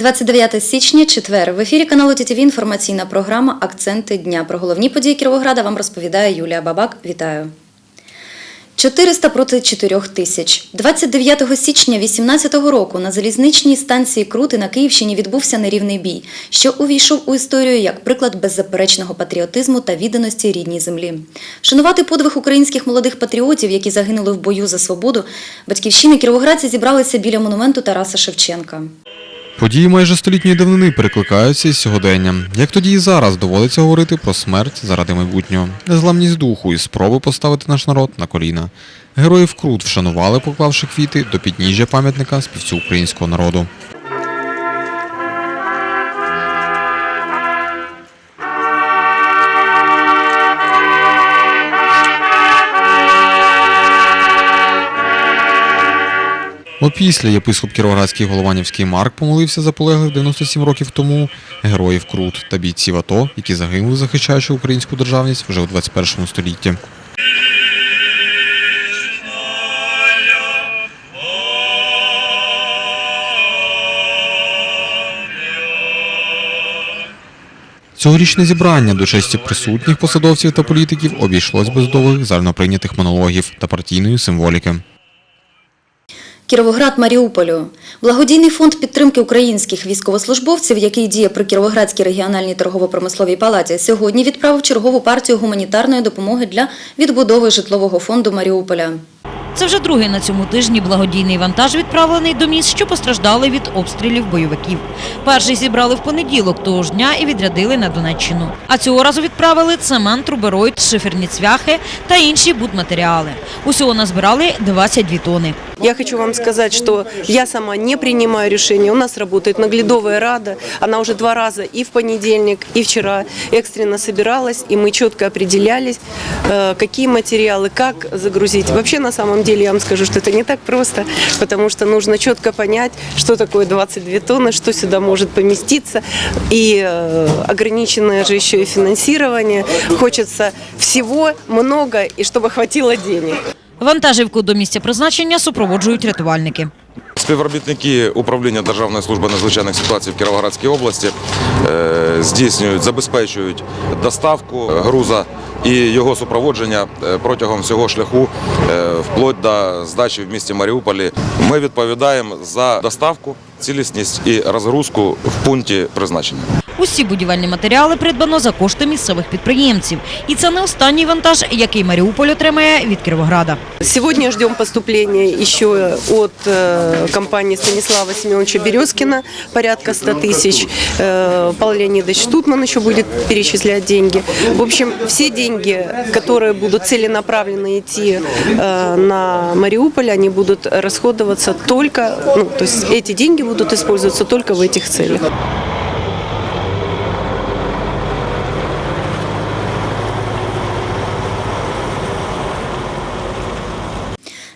29 січня, четвер. В ефірі каналу ТТВ інформаційна програма Акценти дня. Про головні події Кіровограда вам розповідає Юлія Бабак. Вітаю. 400 проти 4 тисяч. 29 січня 2018 року на залізничній станції Крути на Київщині відбувся нерівний бій, що увійшов у історію як приклад беззаперечного патріотизму та відданості рідній землі. Вшанувати подвиг українських молодих патріотів, які загинули в бою за свободу, батьківщини кіровоградці зібралися біля монументу Тараса Шевченка. Події майже столітньої давнини перекликаються із сьогоденням. Як тоді і зараз доводиться говорити про смерть заради майбутнього, незламність духу і спроби поставити наш народ на коліна. Героїв Крут вшанували, поклавши квіти до підніжжя пам'ятника співцю українського народу. Опісля єпископ Кіровоградський Голованівський Марк помолився за полеглих 97 років тому героїв Крут та бійців АТО, які загинули, захищаючи українську державність вже у 21 столітті. Цьогорічне зібрання до честі присутніх посадовців та політиків обійшлось без довгих загальноприйнятих монологів та партійної символіки. Кіровоград Маріуполю. Благодійний фонд підтримки українських військовослужбовців, який діє при Кіровоградській регіональній торгово-промисловій палаті, сьогодні відправив чергову партію гуманітарної допомоги для відбудови житлового фонду Маріуполя. Це вже другий на цьому тижні благодійний вантаж відправлений до міст, що постраждали від обстрілів бойовиків. Перший зібрали в понеділок того ж дня і відрядили на Донеччину. А цього разу відправили цемент, рубероїд, шиферні цвяхи та інші будматеріали. Усього назбирали 22 тони. Я хочу вам сказать, что я сама не принимаю решения. У нас работает Наглядовая Рада. Она уже два раза и в понедельник, и вчера экстренно собиралась, и мы четко определялись, э, какие материалы, как загрузить. Вообще, на самом деле, я вам скажу, что это не так просто, потому что нужно четко понять, что такое 22 тонны, что сюда может поместиться. И э, ограниченное же еще и финансирование. Хочется всего много, и чтобы хватило денег. Вантажівку до місця призначення супроводжують рятувальники. Співробітники управління Державної служби надзвичайних ситуацій в Кіровоградській області е, здійснюють, забезпечують доставку груза і його супроводження е, протягом всього шляху е, вплоть до здачі в місті Маріуполі. Ми відповідаємо за доставку, цілісність і розгрузку в пункті призначення. Усі будівельні матеріали придбано за кошти місцевих підприємців. І це не останній вантаж, який Маріуполь отримає від Кіровограда. Сегодня ждем поступления еще от э, компании Станислава Семеновича Березкина, порядка 100 тысяч. Э, Павел Леонидович Тутман еще будет перечислять деньги. В общем, все деньги, которые будут целенаправленно идти э, на Мариуполь, они будут расходоваться только, ну, то есть эти деньги будут использоваться только в этих целях.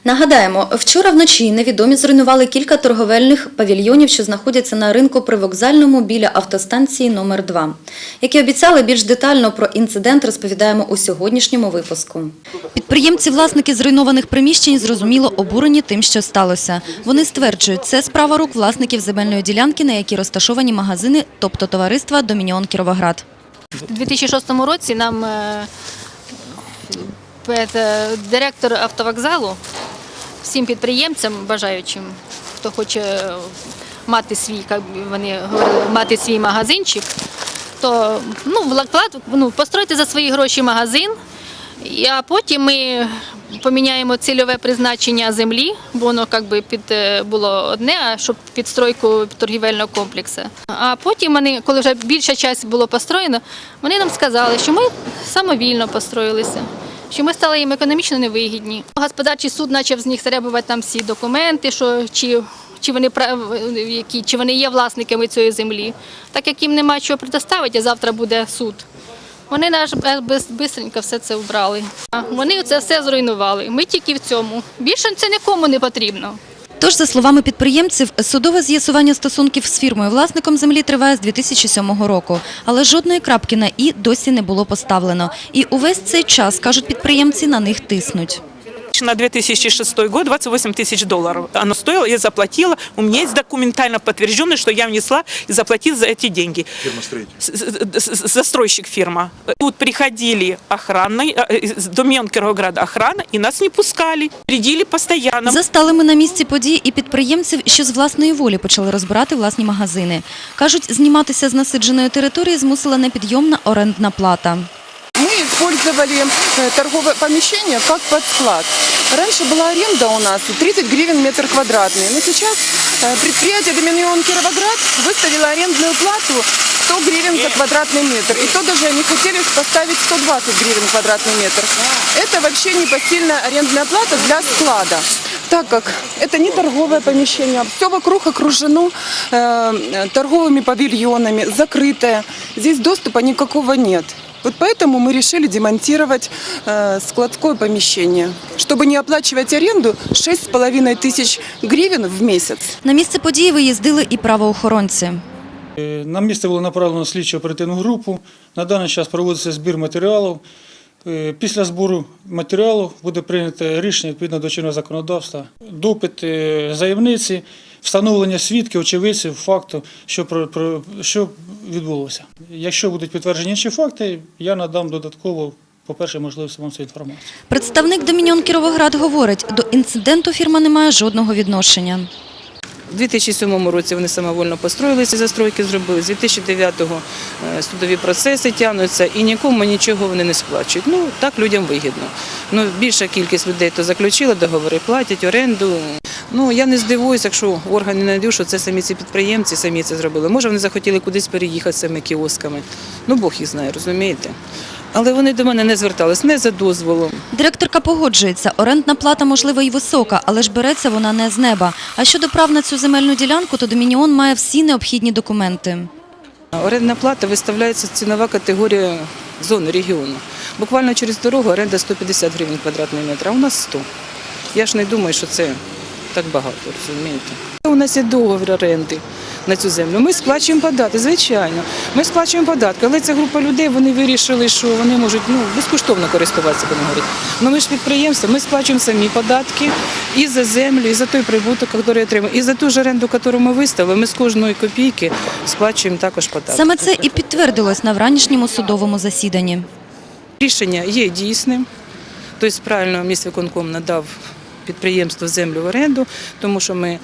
Нагадаємо, вчора вночі невідомі зруйнували кілька торговельних павільйонів, що знаходяться на ринку привокзальному біля автостанції номер 2 Як і обіцяли, більш детально про інцидент розповідаємо у сьогоднішньому випуску. Підприємці, власники зруйнованих приміщень, зрозуміло обурені тим, що сталося. Вони стверджують, це справа рук власників земельної ділянки, на якій розташовані магазини, тобто товариства Домініон Кіровоград. У 2006 році нам е, е, директор автовокзалу всім підприємцям бажаючим, хто хоче мати свій, як вони говорили, мати свій магазинчик, то ну, вклад, ну, постройте за свої гроші магазин, а потім ми поміняємо цільове призначення землі, бо воно як би під е, було одне, а щоб під стройку торгівельного комплексу. А потім вони, коли вже більша частина було построєно, вони нам сказали, що ми самовільно построїлися. Що ми стали їм економічно невигідні. Господарчий суд почав з них требувати там всі документи, що чи, чи вони які, чи вони є власниками цієї землі. Так як їм немає чого предоставити, а завтра буде суд. Вони наш швидко все це вбрали. Вони це все зруйнували. Ми тільки в цьому. Більше це нікому не потрібно. Тож, за словами підприємців, судове з'ясування стосунків з фірмою-власником землі триває з 2007 року, але жодної крапки на «і» досі не було поставлено. І увесь цей час, кажуть підприємці, на них тиснуть. На 2006 год 28 тысяч долларов оно стоило, я заплатила. У меня есть документально подтвержденный, что я внесла и заплатила за эти деньги. Фирма-строитель. Застройщик фирма. Тут приходили охранной, э, из домен Кировограда охрана, и нас не пускали. Придили постоянно. Застали ми на місці подій і підприємців, що з власної волі почали розбирати власні магазини. Кажуть, зніматися з насидженої території змусила непідйомна орендна плата. Использовали э, торговое помещение как под склад. Раньше была аренда у нас 30 гривен метр квадратный, но сейчас э, предприятие Доминион Кировоград выставило арендную плату 100 гривен за квадратный метр. И то даже они хотели поставить 120 гривен квадратный метр. Это вообще непосильная арендная плата для склада. Так как это не торговое помещение, все вокруг окружено э, торговыми павильонами, закрытое. Здесь доступа никакого нет. Вот поэтому мы решили демонтировать э, складское помещение, чтобы не оплачивать аренду 6,5 тысяч гривен в месяц. На місце події виїздили і правоохоронці. Е, На місце було направлено слідчо оперативну групу. На даний час проводиться збір матеріалів. Е, Після збору матеріалу буде прийнято рішення відповідно до чинного законодавства. Допит е, заявниці, встановлення свідків, очевидців, факту, що, про, про, що відбулося. Якщо будуть підтверджені інші факти, я надам додатково, по-перше, можливість вам цю інформацію. Представник Домініон Кіровоград говорить, до інциденту фірма не має жодного відношення. У 2007 році вони самовольно построїли ці застройки, зробили. З 2009-го е, судові процеси тягнуться і нікому нічого вони не сплачують. Ну, так людям вигідно. Ну, більша кількість людей то заключила договори, платять оренду. Ну, я не здивуюся, якщо органи не знайдуть, що це самі ці підприємці самі це зробили. Може, вони захотіли кудись переїхати з цими кіосками. Ну, Бог їх знає, розумієте? Але вони до мене не звертались, не за дозволом. Директорка погоджується, орендна плата можливо і висока, але ж береться вона не з неба. А щодо прав на цю земельну ділянку, то Домініон має всі необхідні документи. Орендна плата виставляється цінова категорія зони регіону. Буквально через дорогу оренда 150 гривень квадратний метр, а у нас 100. Я ж не думаю, що це так багато, розумієте. У нас є договір оренди на цю землю. Ми сплачуємо податки, звичайно. Ми сплачуємо податки, але ця група людей вони вирішили, що вони можуть ну, безкоштовно користуватися, будемо говорити. Ну ми ж підприємство, ми сплачуємо самі податки і за землю, і за той прибуток, який отримуємо, і за ту ж оренду, яку ми виставили, ми з кожної копійки сплачуємо також податки. Саме це і підтвердилось на вранішньому судовому засіданні. Рішення є дійсним. Тобто правильно міськвиконком надав підприємству землю в оренду, тому що ми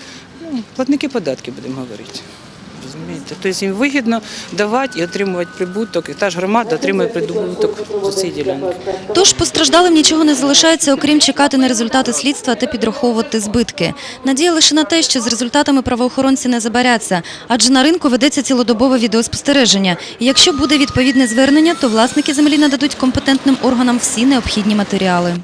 ну, платники податків будемо говорити. Розумієте? Тобто їм вигідно давати і отримувати прибуток, і та ж громада отримує прибуток з цієї ділянки. Тож постраждалим нічого не залишається, окрім чекати на результати слідства та підраховувати збитки. Надія лише на те, що з результатами правоохоронці не забаряться, адже на ринку ведеться цілодобове відеоспостереження. І якщо буде відповідне звернення, то власники землі нададуть компетентним органам всі необхідні матеріали.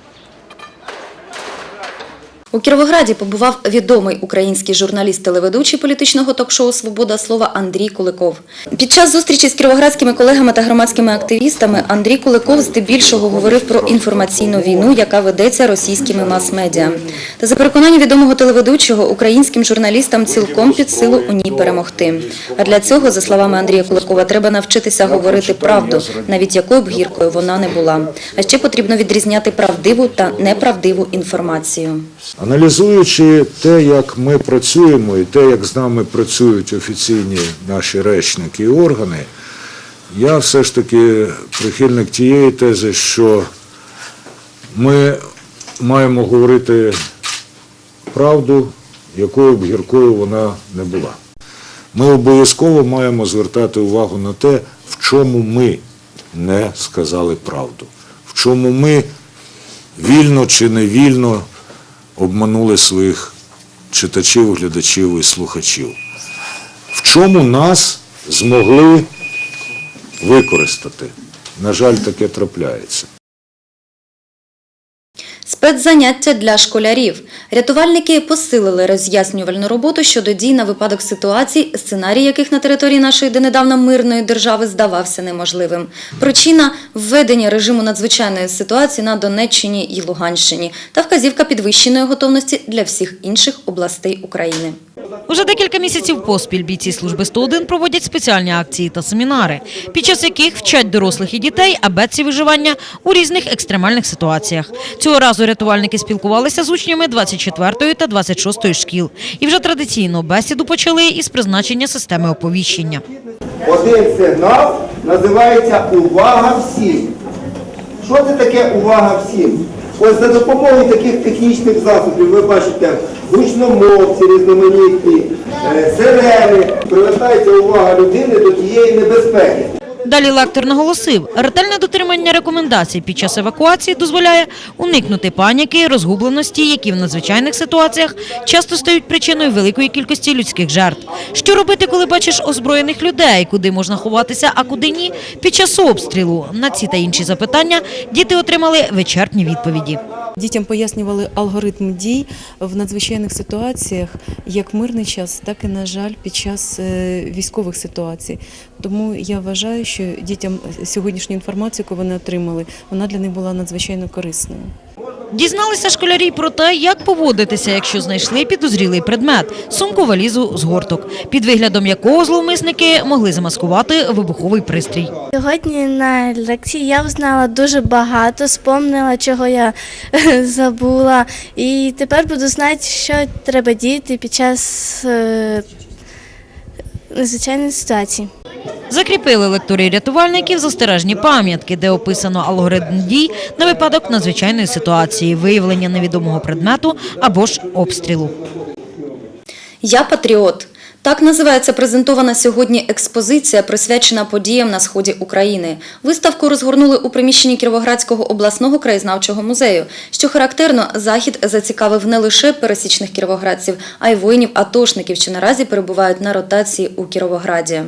У Кіровограді побував відомий український журналіст-телеведучий політичного ток-шоу Свобода слова Андрій Куликов. Під час зустрічі з кіровоградськими колегами та громадськими активістами Андрій Куликов здебільшого говорив про інформаційну війну, яка ведеться російськими мас-медіа. Та за переконанням відомого телеведучого, українським журналістам цілком під силу у ній перемогти. А для цього, за словами Андрія Куликова, треба навчитися говорити правду, навіть якою б гіркою вона не була. А ще потрібно відрізняти правдиву та неправдиву інформацію. Аналізуючи те, як ми працюємо, і те, як з нами працюють офіційні наші речники і органи, я все ж таки прихильник тієї тези, що ми маємо говорити правду, якою б гіркою вона не була. Ми обов'язково маємо звертати увагу на те, в чому ми не сказали правду, в чому ми вільно чи невільно обманули своїх читачів, глядачів і слухачів. В чому нас змогли використати? На жаль, таке трапляється. Спецзаняття для школярів. Рятувальники посилили роз'яснювальну роботу щодо дій на випадок ситуацій, сценарій яких на території нашої донедавна мирної держави здавався неможливим. Причина введення режиму надзвичайної ситуації на Донеччині і Луганщині та вказівка підвищеної готовності для всіх інших областей України. Уже декілька місяців поспіль бійці служби 101 проводять спеціальні акції та семінари, під час яких вчать дорослих і дітей абетці виживання у різних екстремальних ситуаціях. Цього разу рятувальники спілкувалися з учнями 24 та 26 шкіл. І вже традиційно бесіду почали із призначення системи оповіщення. Один сигнал називається Увага всім. Що це таке увага всім? Ось за допомогою таких технічних засобів ви бачите гучномовці різноманітні, е, сирени, привертається увага людини до тієї небезпеки. Далі лектор наголосив, ретельне дотримання рекомендацій під час евакуації дозволяє уникнути паніки, розгубленості, які в надзвичайних ситуаціях часто стають причиною великої кількості людських жертв. Що робити, коли бачиш озброєних людей, куди можна ховатися, а куди ні? Під час обстрілу на ці та інші запитання діти отримали вичерпні відповіді. Дітям пояснювали алгоритм дій в надзвичайних ситуаціях, як мирний час, так і, на жаль, під час е, військових ситуацій. Тому я вважаю, що дітям сьогоднішню інформацію, яку вони отримали, вона для них була надзвичайно корисною. Дізналися школярі про те, як поводитися, якщо знайшли підозрілий предмет – сумку валізу з горток, під виглядом якого зловмисники могли замаскувати вибуховий пристрій. Сьогодні на лекції я узнала дуже багато, спомнила, чого я забула. І тепер буду знати, що треба діяти під час е, надзвичайної ситуації. Закріпили лектори рятувальників застережні пам'ятки, де описано алгоритм дій на випадок надзвичайної ситуації, виявлення невідомого предмету або ж обстрілу. Я патріот. Так називається презентована сьогодні експозиція, присвячена подіям на сході України. Виставку розгорнули у приміщенні Кіровоградського обласного краєзнавчого музею. Що характерно, захід зацікавив не лише пересічних кіровоградців, а й воїнів-атошників, що наразі перебувають на ротації у Кіровограді.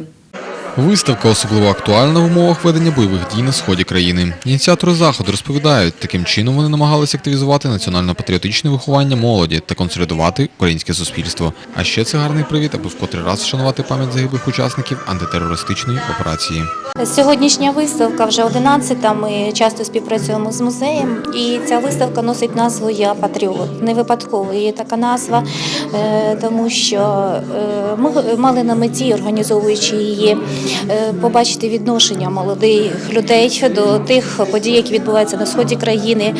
Виставка особливо актуальна в умовах ведення бойових дій на сході країни. Ініціатори заходу розповідають, таким чином вони намагалися активізувати національно-патріотичне виховання молоді та консолідувати українське суспільство. А ще це гарний привід, аби в котрий раз вшанувати пам'ять загиблих учасників антитерористичної операції. Сьогоднішня виставка вже 11-та. Ми часто співпрацюємо з музеєм, і ця виставка носить назву Я патріот. Не випадково її така назва, е, тому що е, ми мали на меті, організовуючи її, побачити відношення молодих людей до тих подій, які відбуваються на сході країни,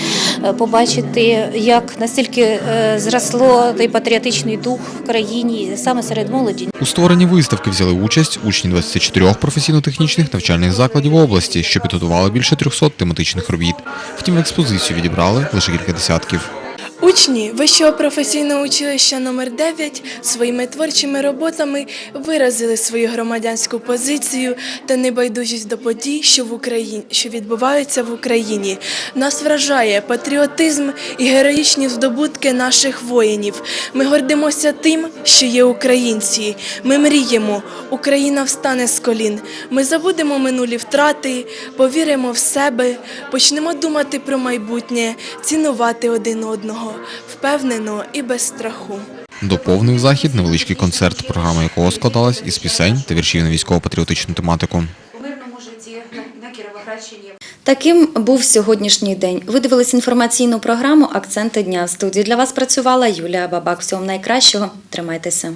е, побачити, як настільки е, зросло той патріотичний дух в країні саме серед молоді. У створенні виставки взяли участь учні 24 професійно-технічних навчальних закладів області, що підготували більше 300 тематичних робіт. Втім, експозицію відібрали лише кілька десятків. Учні Вищого професійного училища номер 9 своїми творчими роботами виразили свою громадянську позицію та небайдужість до подій, що в Україні, що відбуваються в Україні. Нас вражає патріотизм і героїчні здобутки наших воїнів. Ми гордимося тим, що є українці. Ми мріємо, Україна встане з колін. Ми забудемо минулі втрати, повіримо в себе, почнемо думати про майбутнє, цінувати один одного впевнено і без страху. Доповнив захід невеличкий концерт, програма якого складалась із пісень та віршів на військово-патріотичну тематику. Таким був сьогоднішній день. Ви дивились інформаційну програму Акценти дня. В студії для вас працювала Юлія Бабак. Всього найкращого. Тримайтеся.